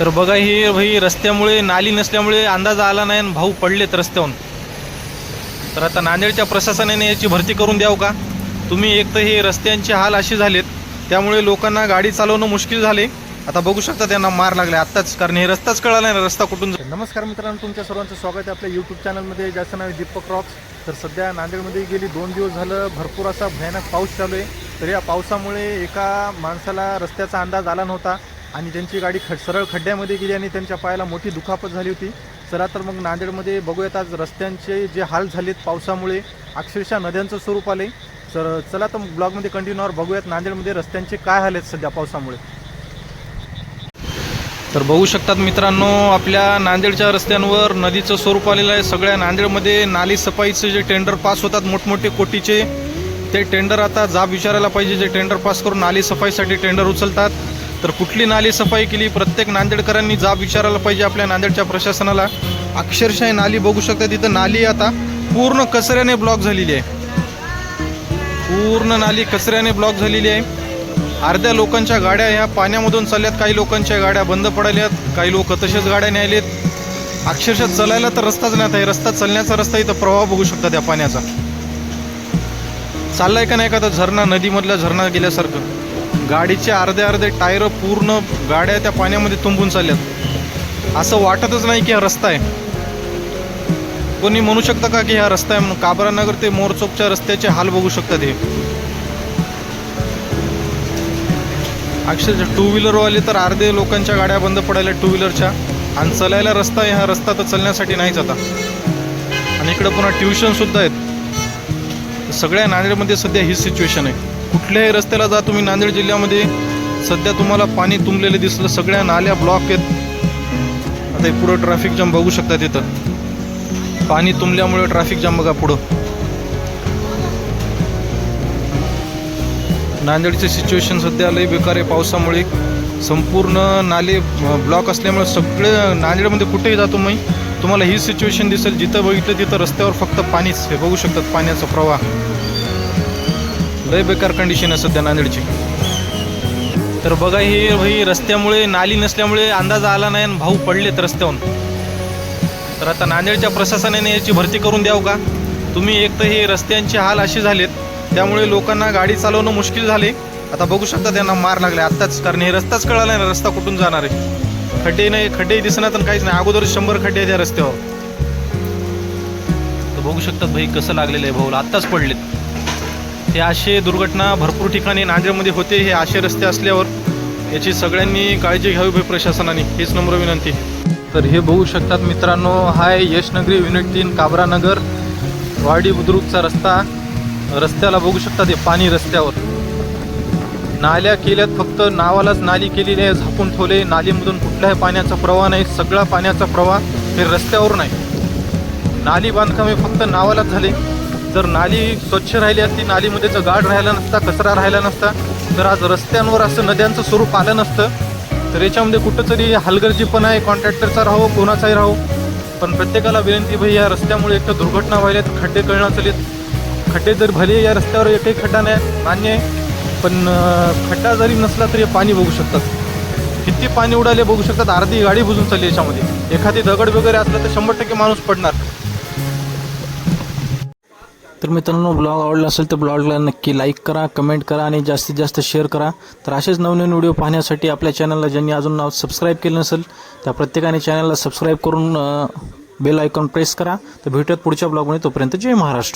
तर बघा हे भाई रस्त्यामुळे नाली नसल्यामुळे अंदाज आला नाही आणि भाऊ पडलेत रस्त्याहून तर आता नांदेडच्या प्रशासनाने याची भरती करून द्याव का? तुम्ही एक तर हे रस्त्यांचे हाल असे झालेत त्यामुळे लोकांना गाडी चालवणं मुश्किल झाले. आता बघू शकता त्यांना मार लागले आत्ताच कारण हे रस्ताच कळाला नाही रस्ता कुठून नमस्कार मित्रांनो तुमच्या सर्वांचं स्वागत आहे आपल्या यूट्यूब चॅनलमध्ये ज्याचं नाव आहे दीपक रॉक्स तर सध्या नांदेडमध्ये गेली दोन दिवस झालं भरपूर असा भयानक पाऊस चालू आहे. तर या पावसामुळे एका माणसाला रस्त्याचा अंदाज आला नव्हता. आणि त्यांची गाडी खड सरळ खड्ड्यामध्ये गेली आणि त्यांच्या पायाला मोठी दुखापत झाली होती. चला तर मग नांदेडमध्ये बघूयात आज रस्त्यांचे जे हाल झालेत पावसामुळे. अक्षरशः नद्यांचं स्वरूप आले तर चला तर ब्लॉगमध्ये कंटिन्यूवर बघूयात नांदेडमध्ये रस्त्यांचे काय हाल आहेत सध्या पावसामुळे. तर बघू शकतात मित्रांनो आपल्या नांदेडच्या रस्त्यांवर नदीचं स्वरूप आलेलं आहे. सगळ्या नांदेडमध्ये नाली सफाईचे जे टेंडर पास होतात मोठमोठे कोटीचे ते टेंडर आता जाब विचारायला पाहिजे. जे टेंडर पास करून नाली सफाईसाठी टेंडर उचलतात. तर कुठली नाली सफाई केली? प्रत्येक नांदेडकरांनी जाब विचारायला पाहिजे आपल्या नांदेडच्या प्रशासनाला. अक्षरशः नाली बघू शकता तिथं नाली आता पूर्ण कचऱ्याने ब्लॉक झालेली आहे. पूर्ण नाली कचऱ्याने ब्लॉक झालेली आहे. अर्ध्या लोकांच्या गाड्या ह्या पाण्यामधून चालल्यात. काही लोकांच्या गाड्या बंद पडल्यात. काही लोक तसेच गाड्या न्यायलेत. अक्षरशः चालायला तर रस्ताच नाही आहे. रस्ता चालण्याचा रस्ता इथं प्रवाह बघू शकता त्या पाण्याचा. चाललाय का नाही का तर झरणा नदीमधला झरणा गेल्यासारखं. गाडीचे अर्धे अर्धे टायर पूर्ण गाड्या त्या पाण्यामध्ये तुंबून चालल्यात. असं वाटतच नाही की हा रस्ता आहे. कोणी म्हणू शकता का की हा रस्ता आहे? म्हणून काबरानगर ते मोरचोकच्या रस्त्याचे हाल बघू शकतात हे. अक्षरशः टू व्हीलरवाले तर अर्धे लोकांच्या गाड्या बंद पडायला टू व्हीलरच्या आणि चलायला रस्ता आहे हा रस्ता तर चालण्यासाठी नाहीच आता. आणि इकडं पुन्हा ट्युशनसुद्धा आहेत. सगळ्या नांदेडमध्ये सध्या ही सिच्युएशन आहे. कुठल्याही रस्त्याला जा तुम्ही नांदेड जिल्ह्यामध्ये. सध्या तुम्हाला पाणी तुंबलेलं दिसलं सगळ्या नाल्या ब्लॉक आहेत. आता पुढं ट्रॅफिक जाम बघू शकता तिथं. पाणी तुंबल्यामुळे ट्रॅफिक जाम बघा पुढं. नांदेडचे सिच्युएशन सध्या लई बेकार आहे पावसामुळे. संपूर्ण नाले ब्लॉक असल्यामुळे सगळे नांदेडमध्ये कुठेही जातो मी तुम्हाला ही सिच्युएशन दिसेल. जिथं बघितलं तिथं रस्त्यावर फक्त पाणीच हे बघू शकतात पाण्याचा प्रवाह. लय बेकार कंडिशन आहे सध्या नांदेडची. तर बघा हे भाई रस्त्यामुळे नाली नसल्यामुळे अंदाज आला नाही आणि भाऊ पडलेत रस्त्याहून तर आता नांदेडच्या प्रशासनाने याची भरती करून द्याव का? तुम्ही एक तर हे रस्त्यांचे हाल असे झालेत त्यामुळे लोकांना गाडी चालवणं मुश्किल झाले. आता बघू शकता त्यांना मार लागले आत्ताच कारण हे रस्ताच कळाला नाही रस्ता कुठून जाणार आहे. खड्डे नाही खड्डे दिसणार तर काहीच नाही अगोदर शंभर खड्डे त्या रस्त्यावर. तर बघू शकतात भाई कसं लागलेलं आहे भाऊला. आत्ताच पडलेत. हे असे दुर्घटना भरपूर ठिकाणी नांदेडमध्ये होते हे असे रस्ते असल्यावर याची सगळ्यांनी काळजी घ्यावी प्रशासनाने. हीच नम्र विनंती. तर हे बघू शकतात मित्रांनो हाय यशनगरी युनिट तीन काबरानगर वाडी बुद्रुकचा रस्ता. रस्त्याला बघू शकतात हे पाणी रस्त्यावर. नाल्या केल्यात फक्त नावालाच नाली केलेली आहे झाकून ठेवले. नालीमधून कुठल्याही पाण्याचा प्रवाह नाही सगळा पाण्याचा प्रवाह हे रस्त्यावर नाही. नाली बांधकामे फक्त नावालाच झाले. जर नाली स्वच्छ राहिली असती नालीमध्ये जर गाड राहिला नसता कचरा राहिला नसता तर आज रस्त्यांवर असं नद्यांचं स्वरूप आलं नसतं. तर याच्यामध्ये कुठंतरी हलगर्जीपणा आहे कॉन्ट्रॅक्टरचा राहो कोणाचाही राहो. पण प्रत्येकाला विनंती भाई या रस्त्यामुळे एक तर दुर्घटना व्हायल्यात खड्डे कळणं चालेत खड्डे जर भले या रस्त्यावर एकही खड्डा नाही मान्य आहे. पण खड्डा जरी नसला तरी पाणी बघू शकतात. किती पाणी उडाले बघू शकतात अर्धी गाडी बुजून चालली याच्यामध्ये. एखादी दगड वगैरे असला तर शंभर टक्के माणूस पडणार. तर मित्रांनो ब्लॉग आवडला असेल तर ब्लॉगला नक्की लाईक करा कमेंट करा आणि जास्तीत जास्त शेअर करा. तर असेच नवनवीन व्हिडिओ पाहण्यासाठी आपल्या चॅनलला ज्यांनी अजून नाव सबस्क्राईब केलं नसेल त्या प्रत्येकाने चॅनलला सबस्क्राईब करून बेल आयकॉन प्रेस करा. तर भेटूयात पुढच्या ब्लॉगमध्ये तोपर्यंत जय महाराष्ट्र.